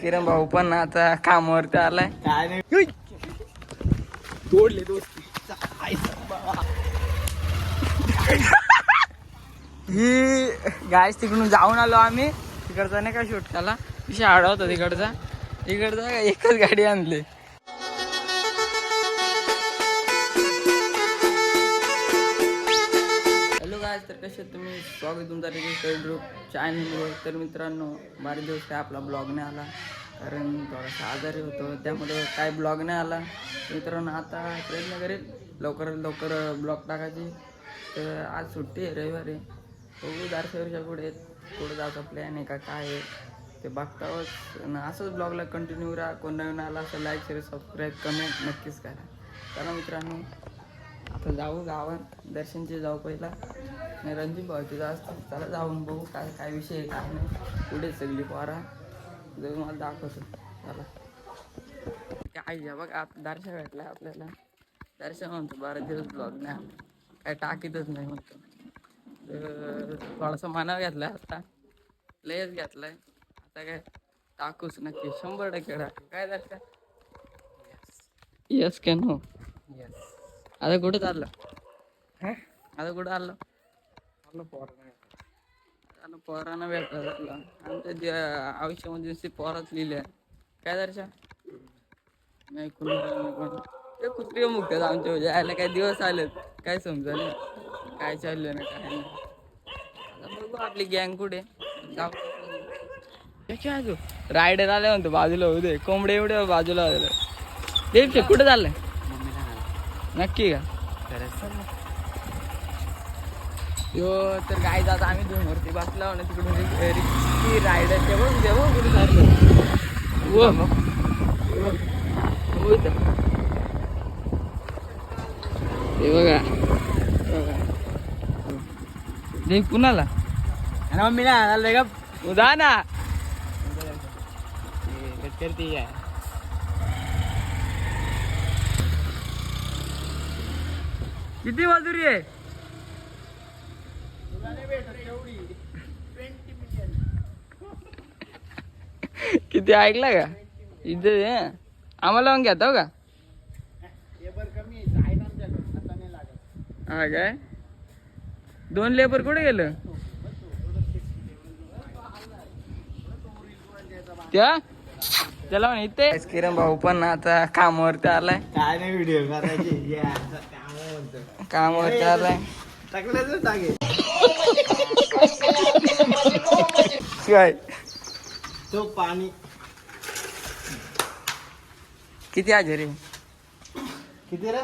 किरण भाऊ पण आता कामावरती आलाय. काय नाही. तोडले दोस्ती. ही गायस तिकडून जाऊन आलो आम्ही. तिकडचा नाही का शूट केला विषय आडा होता तिकडचा. इकडचा काय एकच गाडी आणली. कसे तुम्ही स्वागत तुमचा रजिस्टर ग्रुप चॅनलवर तर मित्रांनो बारा दिवस काय आपला ब्लॉग नाही आला कारण थोडासा आजारी होतो त्यामुळे काय ब्लॉग नाही आला. मित्रांनो आता प्रयत्न करेल लवकरात लवकर ब्लॉग टाकायची. तर आज सुट्टी आहे रविवारी. बघू दारशेवरच्या पुढे पुढे जायचा प्लॅन आहे का काय आहे ते बघताच असंच ब्लॉगला कंटिन्यू राहा. कोण नवीन आला असं लाईक शेअर सबस्क्राईब कमेंट नक्कीच करा. चला मित्रांनो आता जाऊ गावात दर्शनचे जाऊ पहिला. नाही रणजित भाऊचे असतं चला जाऊन बघू काय काय विषय आहे काय नाही. पुढे सगळी पोरा. जर मला दाखवतो. चला. काय घ्या बघ आप दर्शन भेटला आपल्याला. दर्शन म्हणतो बारा दिवस ब्लॉग नाही काय टाकीतच नाही म्हणतो. तर थोडासा घेतलं घेतलाय आता. लयच घेतलाय. आता काय टाकूच नक्की. शंभर टक्के टाकू. काय दर्शन? येस कॅन हो. येस आता कुठं चाललं? आता कुठं आलं आपलं पोरं आता पोरांना भेटला चालला. आमच्या जे आयुष्यामध्ये नुसती पोराच लिहिले काय दर्शा नाही कुणी. ते कुत्री मुक्त आहेत आमच्या म्हणजे आयला काय दिवस आलेत. काय समजा नाही. काय चाललं ना काय नाही. आता बघू आपली गँग कुठे जाऊ. रायडर आले म्हणतो बाजूला. होऊ दे कोंबडे एवढे बाजूला आलेलं. देव कुठे चाललंय? नक्की का? यो तर काय जात आम्ही दोन वरती बसला ना तिकडून रिक्षी बघ दे बघ कुठे वो. हो. हे बघा. बघा. दे कुणाला? आणि मम्मी ना आलं का उदा ना. करते आहे. किती मजुरी आहे? किती ऐकला का? इथे आम्हाला लावून आम्हाला मग घेतो का? हा काय? दोन लेबर कुठे गेलं? त्या? त्याला म्हणे इथे. किरण भाऊ पण आता कामावरती आलाय. काय नाही व्हिडिओ करायची. या, काम म्हणतो. कामावरती आलाय. काय? तो पाणी. किती हजेरी किती रे.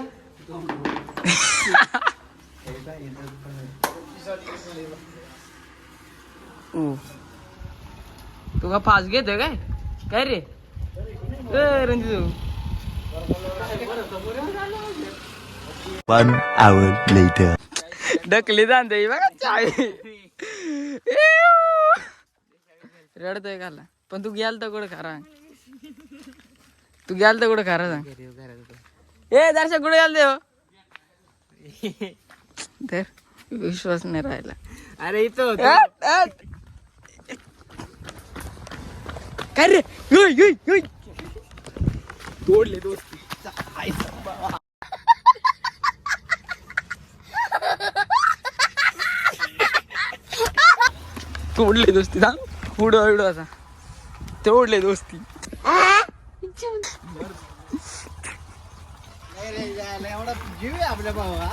तू का फास घेतोय काय? काय रे? One hour later. ढकली बघा रडतोय काला. पण तू गेल तर कुठं खरा? तू गेल तर कुठं खरा सांग? ए दर्शक कुठे गेल हो? तर विश्वास नाही राहिला. अरे इथं काय रे? युय, युय, युय. तोडले दोस्ती तोडले दोस्ती सांग पुढं एवढं असा तोडले दोस्ती. नाही रे, यायला एवढा जीव आहे आपल्या भावा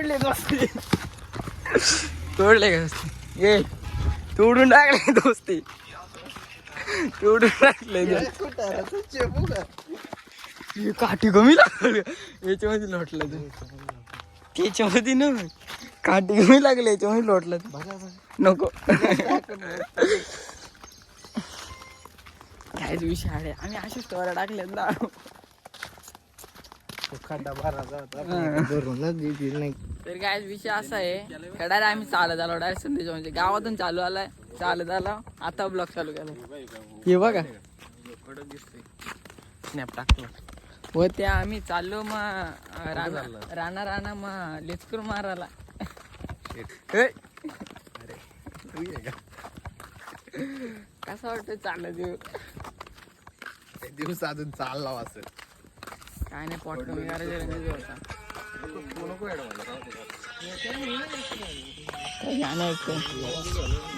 तोडले दोस्ती. तोडले का दोस्ती. ये तोडून टाकले दोस्ती. तोडून टाकले कुठं? हे कमी लागली. याच्यामध्ये लोटलं तू. त्याच्यामध्ये ना काठी कमी लागली याच्यामध्ये लोटलं. नको. कायच विषय आहे. आम्ही अशी स्टोऱ्या टाकल्यात ना. खड्डा भरायचा होता. भरूनच देतील नाही. तर काय विषय असा आहे खेळायला आम्ही चालत आलो डायरेक्ट संदेश म्हणजे गावातून चालू आलाय चालत आला आता ब्लॉक चालू केला हे बघा. स्नॅप टाकतो. हो ते आम्ही चाललो मग राणा राणा राणा मग लेचकूर मारायला. कसं वाटतं चाललं देऊ दिवस अजून चालला असेल काय नाही पॉट कमी करायचं.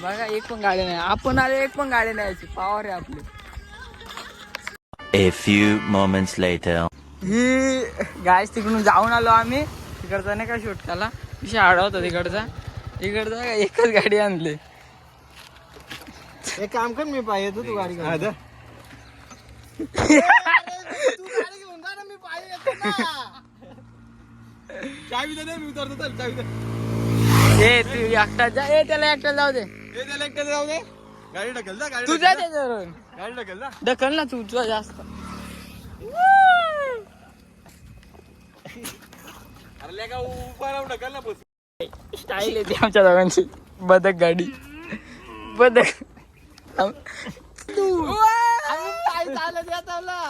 बघा एक पण गाडी नाही. आपण आले एक पण गाडी नाही पावर आहे आपली. A few moments later. Hi guys तिकडून जाऊन आलो आम्ही. तिकडचा नाही का शूट केला? विषय आडा होता तिकडचा. तिकडचा काय एकच गाडी आणली. एक काम कर मी पाहिजे. तू गाडी घेऊन जा ना मी पायी येतो ना चावी दे मी उतरतो चल चावी दे. ए तू एकटा जा ए त्याला एकटा जाऊ दे. ए, त्याला एकटं जाऊ दे. गाडी ढकल जा गाडी तू जा. गाडी ढकल जा. ढकल ना तू तुझा जास्त. अरे उभा राहून ढकल ना बस. स्टाईल येते आमच्या दोघांची. बदक गाडी. बदक. आम- आम्ही पायी चालत येत आला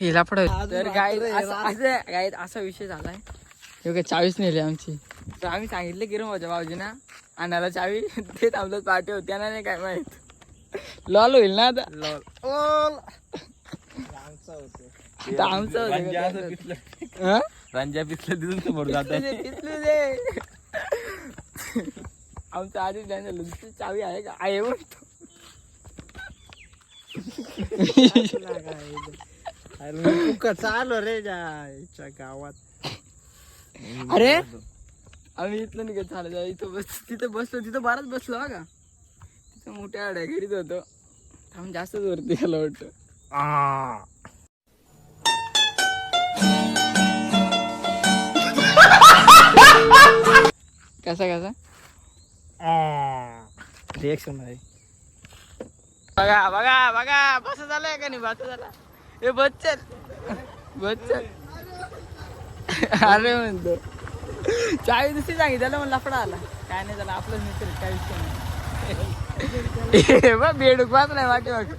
हिला अजून तर गाय असं असं गाय असा विषय झालाय. योग्य चावीच नेली आमची. तर आम्ही सांगितलं की रे माझ्या भाऊजीना आणायला चावी ते थांबलं पाठी होत्या ना नाही काय माहीत. लॉल होईल ना आता? होतो. आता आमचं? हं? रांजा पिसलं दिसून समोर दे. आमचं आधीच नाही झालं दुसरी चावी आहे का? आहे म्हणतो. अरे चालो रे जायच्या गावात. अरे? आम्ही इथलं निघत चालत इथं बस तिथं बसलो तिथं बाराच बसलो हा का? तिथं मोठ्या आड्या घरीच होतो. आम्ही जास्तच वरती गेलो वाटतं कसा कसा? रिएक्शन आहे बघा बघा बघा. बस झालाय का नाही? बस झाला. हे बच्चन बच्चन अरे म्हणतो. चाळीस दिवशी सांगितलं मग लफडा आला. काय नाही झालं आपलंच मित्र काय विषय नाही. बघ बेडूक वाचलाय वाटे वाटत